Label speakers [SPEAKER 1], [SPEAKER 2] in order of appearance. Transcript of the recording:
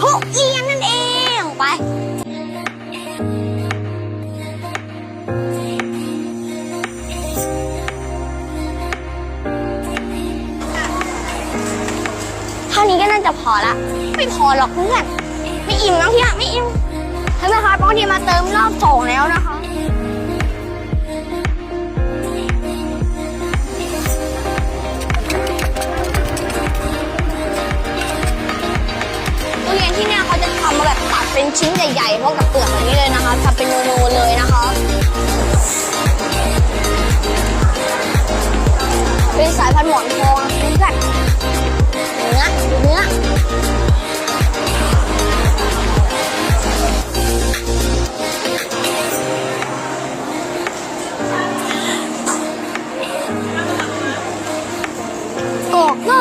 [SPEAKER 1] ทุเรียนนั่นเองไป เท่านี้ก็น่าจะพอละ ไม่พอหรอกเพื่อน ไม่อิ่มน้องที่ไม่อิ่มใช่ไหมคะบางทีมาเติมรอบส เป็นชิ้นใหญ่ๆพร้อมกับเปลือกแบบนี้เลยนะคะทำเป็นโนๆเลยนะคะเป็นสายพันธุ์หมอนทองเพื่อนเนื้อเนื้อก็